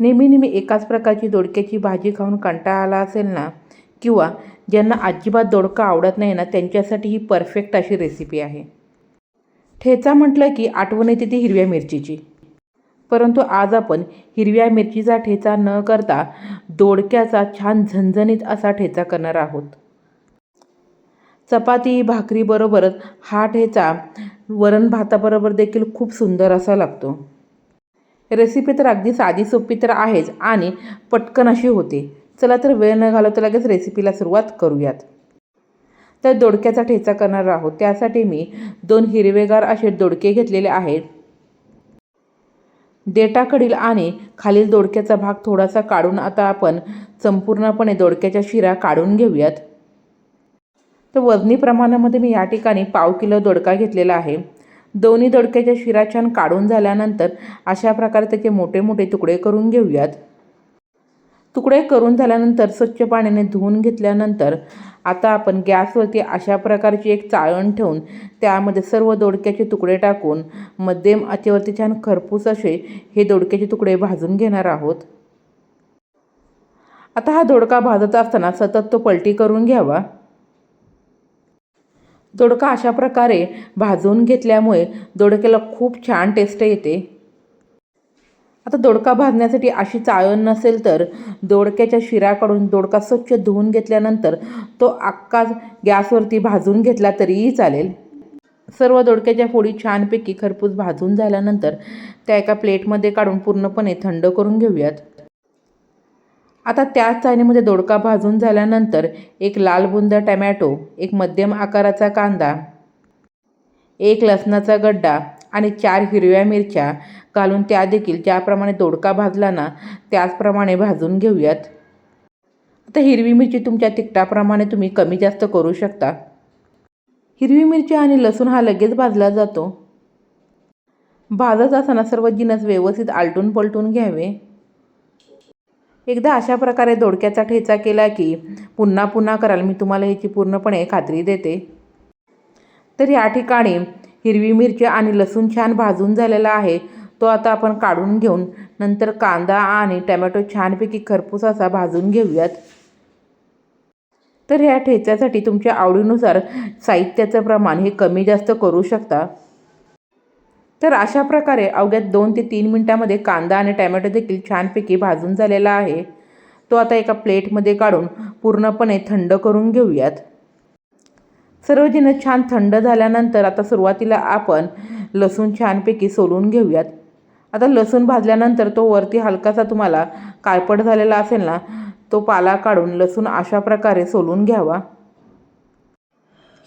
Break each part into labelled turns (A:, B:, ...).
A: नेहमी नेहमी एकाच प्रकारची दोडक्याची भाजी खाऊन कंटाळा आला असेल ना? किंवा ज्यांना अजिबात दोडका आवडत नाही ना त्यांच्यासाठी ही परफेक्ट अशी रेसिपी आहे. ठेचा म्हटलं की आठवण येते ती हिरव्या मिरचीची. परंतु आज आपण हिरव्या मिरचीचा ठेचा न करता दोडक्याचा छान झणझणीत असा ठेचा करणार आहोत. चपाती भाकरीबरोबरच हा ठेचा वरण भाताबरोबर देखील खूप सुंदर असा लागतो. रेसिपी तर अगदी साधी सोपी तर आहेच आणि पटकन अशी होते. चला तर वेळ न घालवता लगेच रेसिपीला सुरुवात करूयात. तर दोडक्याचा ठेचा करणार आहोत. त्यासाठी मी दोन हिरवेगार असे दोडके घेतलेले आहेत. देटाकडील आणि खालील दोडक्याचा भाग थोडासा काढून आता आपण संपूर्णपणे दोडक्याच्या शिरा काढून घेऊयात. तर वजनी प्रमाणामध्ये मी या ठिकाणी पाव किलो दोडका घेतलेला आहे. दोन्ही दोडक्याच्या शिरा छान काढून झाल्यानंतर अशा प्रकारे त्याचे मोठे मोठे तुकडे करून घेऊयात. तुकडे करून झाल्यानंतर स्वच्छ पाण्याने धुवून घेतल्यानंतर आता आपण गॅसवरती अशा प्रकारची एक चाळण ठेवून त्यामध्ये सर्व दोडक्याचे तुकडे टाकून मध्यम आचेवरती छान खरपूस असे हे दोडक्याचे तुकडे भाजून घेणार आहोत. आता हा दोडका भाजत असताना सतत तो पलटी करून घ्यावा. दोडका अशा प्रकारे भाजून घेतल्यामुळे दोडक्याला खूप छान टेस्ट येते. आता दोडका भाजण्यासाठी अशी चाळण नसेल तर दोडक्याच्या शिराकडून दोडका स्वच्छ धुवून घेतल्यानंतर तो अक्का गॅसवरती भाजून घेतला तरीही चालेल. सर्व दोडक्याच्या फोडी छानपैकी खरपूस भाजून झाल्यानंतर त्या एका प्लेटमध्ये काढून पूर्णपणे थंड करून घेऊयात. आता त्याच चाळणीमध्ये दोडका भाजून झाल्यानंतर एक लाल बुंद टमॅटो एक मध्यम आकाराचा कांदा एक लसणाचा गड्डा आणि चार हिरव्या मिरच्या घालून त्या देखील ज्याप्रमाणे दोडका भाजला ना त्याचप्रमाणे भाजून घेऊयात. आता हिरवी मिरची तुमच्या तिखटाप्रमाणे तुम्ही कमी जास्त करू शकता. हिरवी मिरची आणि लसूण हा लगेच भाजला जातो. भाजत असताना सर्व जिनस व्यवस्थित आलटून पलटून घ्यावे. एकदा अशा प्रकारे दोडक्याचा ठेचा केला की पुन्हा पुन्हा कराल मी तुम्हाला याची पूर्णपणे खात्री देते. तर या ठिकाणी हिरवी मिरची आणि लसूण छान भाजून झालेला आहे. तो आता आपण काढून घेऊन नंतर कांदा आणि टमॅटो छानपैकी खरपूस असा भाजून घेऊयात. तर ह्या ठेच्यासाठी तुमच्या आवडीनुसार साहित्याचं प्रमाण हे कमी जास्त करू शकता. तर अशा प्रकारे अवघ्या दोन ते तीन मिनटामध्ये कांदा आणि टॅमॅटो देखील छानपैकी भाजून झालेला आहे. तो आता एका प्लेटमध्ये काढून पूर्णपणे थंड करून घेऊयात. सर्व छान थंड झाल्यानंतर आता सुरुवातीला आपण लसूण छानपैकी सोलून घेऊयात. आता लसूण भाजल्यानंतर तो वरती हलकासा तुम्हाला काळपट झालेला असेल ना तो पाला काढून लसूण अशा प्रकारे सोलून घ्यावा.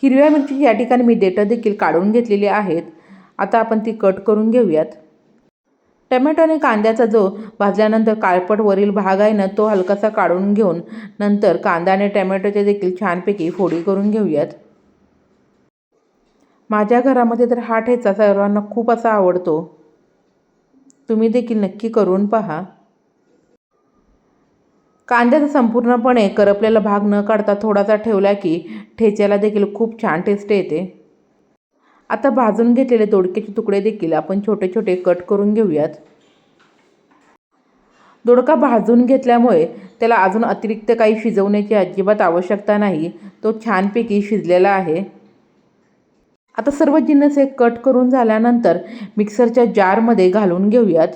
A: हिरव्या मिरची या ठिकाणी मी देठं देखील काढून घेतलेली आहेत. आता आपण ती कट करून घेऊयात. टमॅटो आणि कांद्याचा जो भाजल्यानंतर काळपटवरील भाग आहे ना तो हलकासा काढून घेऊन नंतर कांदा आणि टमॅटोचे देखील छानपैकी फोडी करून घेऊयात. माझ्या घरामध्ये तर हा ठेचा सर्वांना खूप असा आवडतो. तुम्ही देखील नक्की करून पहा. कांद्याचा संपूर्णपणे करपलेला भाग न काढता थोडासा ठेवला की ठेच्याला देखील खूप छान टेस्ट येते. आता भाजून घेतलेले दोडक्याचे तुकडे देखील आपण छोटे छोटे कट करून घेऊयात. दोडका भाजून घेतल्यामुळे त्याला अजून अतिरिक्त काही शिजवण्याची अजिबात आवश्यकता नाही. तो छानपैकी शिजलेला आहे. आता सर्व जिन्नस हे कट करून झाल्यानंतर मिक्सरच्या जारमध्ये घालून घेऊयात.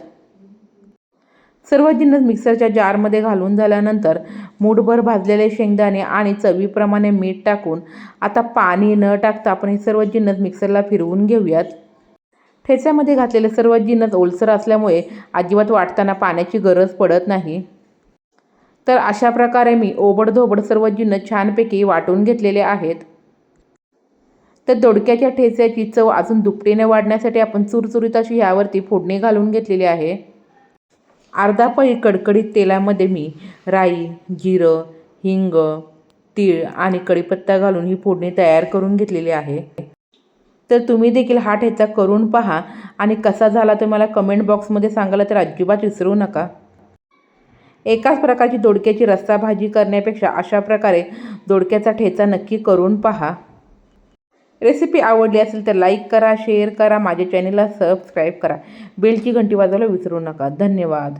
A: सर्व जिन्नस मिक्सरच्या जारमध्ये घालून झाल्यानंतर मूठभर भाजलेले शेंगदाणे आणि चवीप्रमाणे मीठ टाकून आता पाणी न टाकता आपण हे सर्व जिन्नस मिक्सरला फिरवून घेऊयात. ठेच्यामध्ये घातलेले सर्व जिन्नस ओलसर असल्यामुळे अजिबात वाटताना पाण्याची गरज पडत नाही. तर अशा प्रकारे मी ओबडधोबड सर्व जिन्नस छानपैकी वाटून घेतलेले आहेत. तर दोडक्याच्या ठेच्याची चव अजून दुपटीने वाढण्यासाठी आपण चुरचुरीत अशी ह्यावरती फोडणी घालून घेतलेली आहे. अर्धा पळी कडकडीत तेलामध्ये मी राई जिरं हिंग तीळ आणि कढीपत्ता घालून ही फोडणी तयार करून घेतलेली आहे. तर तुम्ही देखील हा ठेचा करून पहा आणि कसा झाला ते मला कमेंट बॉक्समध्ये सांगायला तर अजिबात विसरू नका. एकाच प्रकारची दोडक्याची रस्सा भाजी करण्यापेक्षा अशा प्रकारे दोडक्याचा ठेचा नक्की करून पहा. रेसिपी आवडली असेल तर लाईक करा शेअर करा माझ्या चॅनलला सबस्क्राईब करा. बेलची घंटी वाजवायला विसरू नका. धन्यवाद.